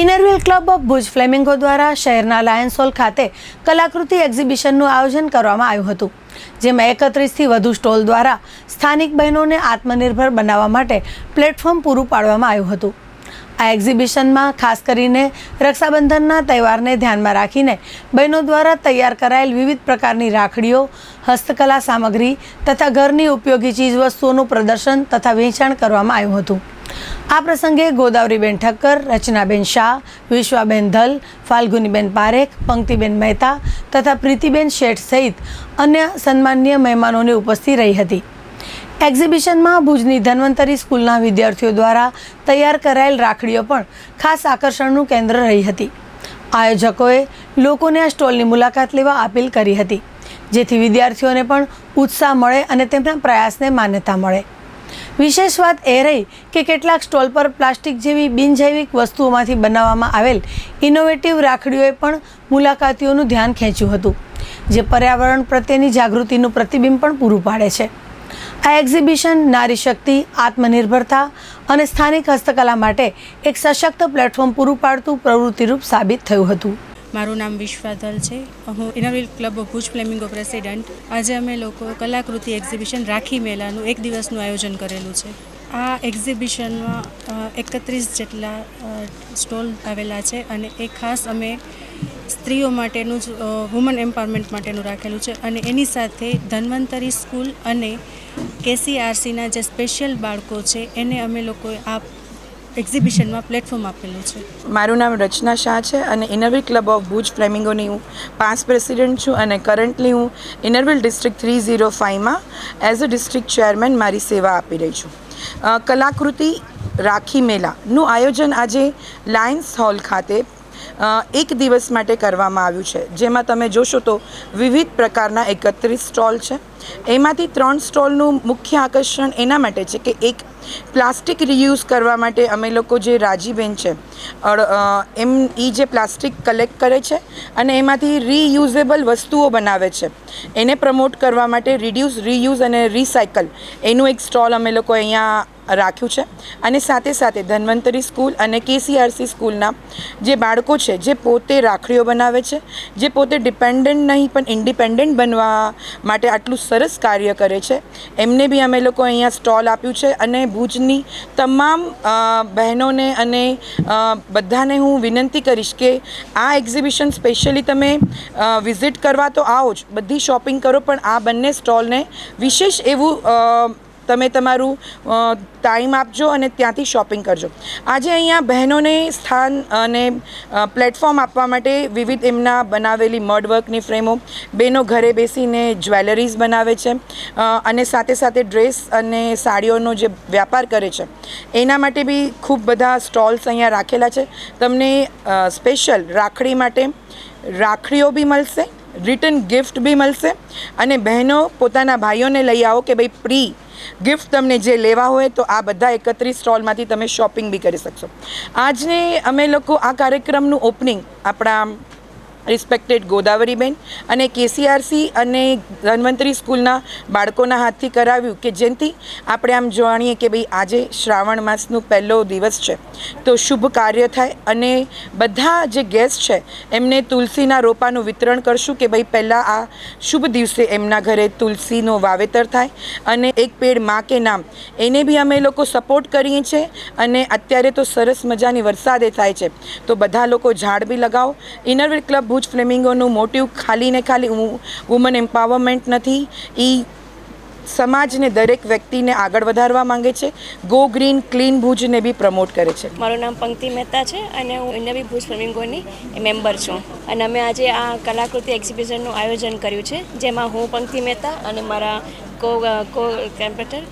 Inner Wheel Club of Bhuj Flamingo દ્વારા શહેરના Lions hall ખાતે કલાકૃતિ એક્ઝિબિશનનું આયોજન કરવામાં આવ્યું હતું, જેમાં એકત્રીસથી વધુ સ્ટોલ દ્વારા સ્થાનિક બહેનોને આત્મનિર્ભર બનાવવા માટે પ્લેટફોર્મ પૂરું પાડવામાં આવ્યું હતું. આ એક્ઝિબિશનમાં ખાસ કરીને રક્ષાબંધનના તહેવારને ધ્યાનમાં રાખીને બહેનો દ્વારા તૈયાર કરાયેલ વિવિધ પ્રકારની રાખડીઓ, હસ્તકલા સામગ્રી તથા ઘરની ઉપયોગી ચીજવસ્તુઓનું પ્રદર્શન તથા વેચાણ કરવામાં આવ્યું હતું. આ પ્રસંગે ગોદાવરીબેન ઠક્કર, રચનાબેન શાહ, વિશ્વાબેન ધલ, ફાલ્ગુનીબેન પારેખ, પંક્તિબેન મહેતા તથા પ્રીતિબેન શેઠ સહિત અન્ય સન્માનીય મહેમાનોની ઉપસ્થિત રહી હતી. એક્ઝિબિશનમાં ભુજની ધન્વંતરી સ્કૂલના વિદ્યાર્થીઓ દ્વારા તૈયાર કરાયેલ રાખડીઓ પણ ખાસ આકર્ષણનું કેન્દ્ર રહી હતી. આયોજકોએ લોકોને આ સ્ટોલની મુલાકાત લેવા અપીલ કરી હતી, જેથી વિદ્યાર્થીઓને પણ ઉત્સાહ મળે અને તેમના પ્રયાસને માન્યતા મળે. વિશેષ વાત એ રહી કે કેટલાક સ્ટોલ પર પ્લાસ્ટિક જેવી બિનજૈવિક વસ્તુઓમાંથી બનાવવામાં આવેલ ઇનોવેટિવ રાખડીઓએ પણ મુલાકાતીઓનું ધ્યાન ખેંચ્યું હતું, જે પર્યાવરણ પ્રત્યેની જાગૃતિનું પ્રતિબિંબ પણ પૂરું પાડે છે. આ એક્ઝિબિશન નારી શક્તિ, આત્મનિર્ભરતા અને સ્થાનિક હસ્તકલા માટે એક સશક્ત પ્લેટફોર્મ પૂરું પાડતું પ્રવૃત્તિરૂપ સાબિત થયું હતું. મારું નામ વિશ્વાધલ છે. હું Inner Wheel Club Bhuj Flamingo president. આજે અમે લોકો કલાકૃતિ એક્ઝિબિશન રાખી મેળાનું એક દિવસનું આયોજન કરેલું છે. આ એક્ઝિબિશનમાં એકત્રીસ જેટલા સ્ટોલ આવેલા છે અને એ ખાસ અમે સ્ત્રીઓ માટેનું જ વુમન એમ્પાવરમેન્ટ માટેનું રાખેલું છે અને એની સાથે ધન્વંતરી સ્કૂલ અને કેસીઆરસીના જે સ્પેશિયલ બાળકો છે એને અમે લોકોએ આ એક્ઝિબિશનમાં પ્લેટફોર્મ આપેલું છે. મારું નામ રચના શાહ છે અને Inner Wheel Club of Bhuj ફ્લેમિંગોની હું પાસ પ્રેસિડેન્ટ છું અને કરન્ટલી હું Inner Wheel district three zero ફાઇવમાં as a district chairman મારી સેવા આપી રહી છું. કલાકૃતિ રાખી મેલાનું આયોજન આજે લાયન્સ હોલ ખાતે એક દિવસ માટે કરવામાં આવ્યું છે. જેમાં તમે જોશો તો વિવિધ પ્રકારના એકત્રીસ સ્ટોલ છે. એમાંથી ત્રણ સ્ટોલનું મુખ્ય આકર્ષણ એના માટે છે કે એક પ્લાસ્ટિક રિયુઝ કરવા માટે અમે લોકો જે રાજીબેન છે એમ એ જે પ્લાસ્ટિક કલેક્ટ કરે છે અને એમાંથી રીયુઝેબલ વસ્તુઓ બનાવે છે. એને પ્રમોટ કરવા માટે રિડ્યુસ, રીયુઝ અને રિસાયકલ એનું એક સ્ટોલ અમે લોકો અહીંયા રાખ્યું છે. અને સાથે સાથે ધન્વંતરી સ્કૂલ અને કેસીઆરસી સ્કૂલના જે બાળકો છે, જે પોતે રાખડીઓ બનાવે છે, જે પોતે ડિપેન્ડન્ટ નહીં, પણ ઇન્ડિપેન્ડન્ટ બનવા માટે આટલું સરસ કાર્ય કરે છે. એમને બી અમે લોકો અહીંયા સ્ટોલ આપ્યું છે અને ભુજની તમામ બહેનોને અને બધાને હું વિનંતી કરીશ કે આ એક્ઝિબિશન સ્પેશિયલી તમે વિઝિટ કરવા તો આવો જ. બધી શોપિંગ કરો, પણ આ બંને સ્ટોલને વિશેષ એવું તમે તમારું ટાઈમ આપજો અને ત્યાંથી શોપિંગ કરજો. આજે અહીંયા બહેનોને સ્થાન અને પ્લેટફોર્મ આપવા માટે વિવિધ એમના બનાવેલી મડવર્કની ફ્રેમો બહેનો ઘરે બેસીને જ્વેલરીઝ બનાવે છે અને સાથે સાથે ડ્રેસ અને સાડીઓનો જે વ્યાપાર કરે છે, એના માટે બી ખૂબ બધા સ્ટોલ્સ અહીંયા રાખેલા છે. તમને સ્પેશિયલ રાખડી માટે રાખડીઓ બી મળશે રિટર્ન ગિફ્ટ બી મળશે અને બહેનો પોતાના ભાઈઓને લઈ આવો કે ભાઈ, પ્રી ગિફ્ટ તમને જે લેવા હોય તો આ બધા એકત્રીસ સ્ટોલમાંથી તમે શોપિંગ બી કરી શકશો. આજને અમે લોકો આ કાર્યક્રમનું ઓપનિંગ આપણા રિસ્પેક્ટેડ ગોદાવરીબેન અને કેસીઆરસી અને ધન્વંતરી સ્કૂલના બાળકોના હાથથી કરાવ્યું કે જેનાથી આપણે આમ જાણીએ કે ભાઈ આજે શ્રાવણ માસનો પહેલો દિવસ છે. તો શુભ કાર્ય થાય અને બધા જે ગેસ્ટ છે એમને તુલસીના રોપાનું વિતરણ કરશું કે ભાઈ પહેલાં આ શુભ દિવસે એમના ઘરે તુલસીનો વાવેતર થાય અને એક પેડ મા કે નામ એને બી અમે લોકો સપોર્ટ કરીએ છીએ અને અત્યારે તો સરસ મજાની વરસાદે થાય છે. તો બધા લોકો ઝાડ બી લગાવો. ઇનરવેર ક્લબ ભુજ ફ્લેમિંગોનું મોટિવ ખાલી ને ખાલી વુમન એમ્પાવરમેન્ટ નથી. એ સમાજને દરેક વ્યક્તિને આગળ વધારવા માંગે છે. ગો ગ્રીન ક્લીન ભુજને બી પ્રમોટ કરે છે. મારું નામ પંક્તિ મહેતા છે અને હું ઇન્ડવી ભુજ ફ્લેમિંગોની મેમ્બર છું. અને અમે આજે આ કલાકૃતિ એક્ઝિબિશનનું આયોજન કર્યું છે, જેમાં હું પંક્તિ મહેતા અને મારા કો કો કેમ્પેટર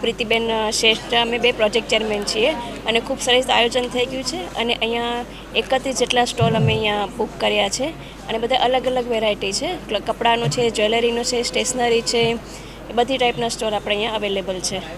પ્રીતિબેન શ્રેષ્ઠ, અમે બે પ્રોજેક્ટ ચેરમેન છીએ. અને ખૂબ સરસ આયોજન થઈ ગયું છે અને અહીંયા એકત્રીસ જેટલા સ્ટોલ અમે અહીંયા બુક કર્યા છે. અને બધા અલગ અલગ વેરાયટી છે. કપડાનું છે, જ્વેલરીનું છે, સ્ટેશનરી છે એ બધી ટાઈપના સ્ટોર આપણે અહીંયા અવેલેબલ છે.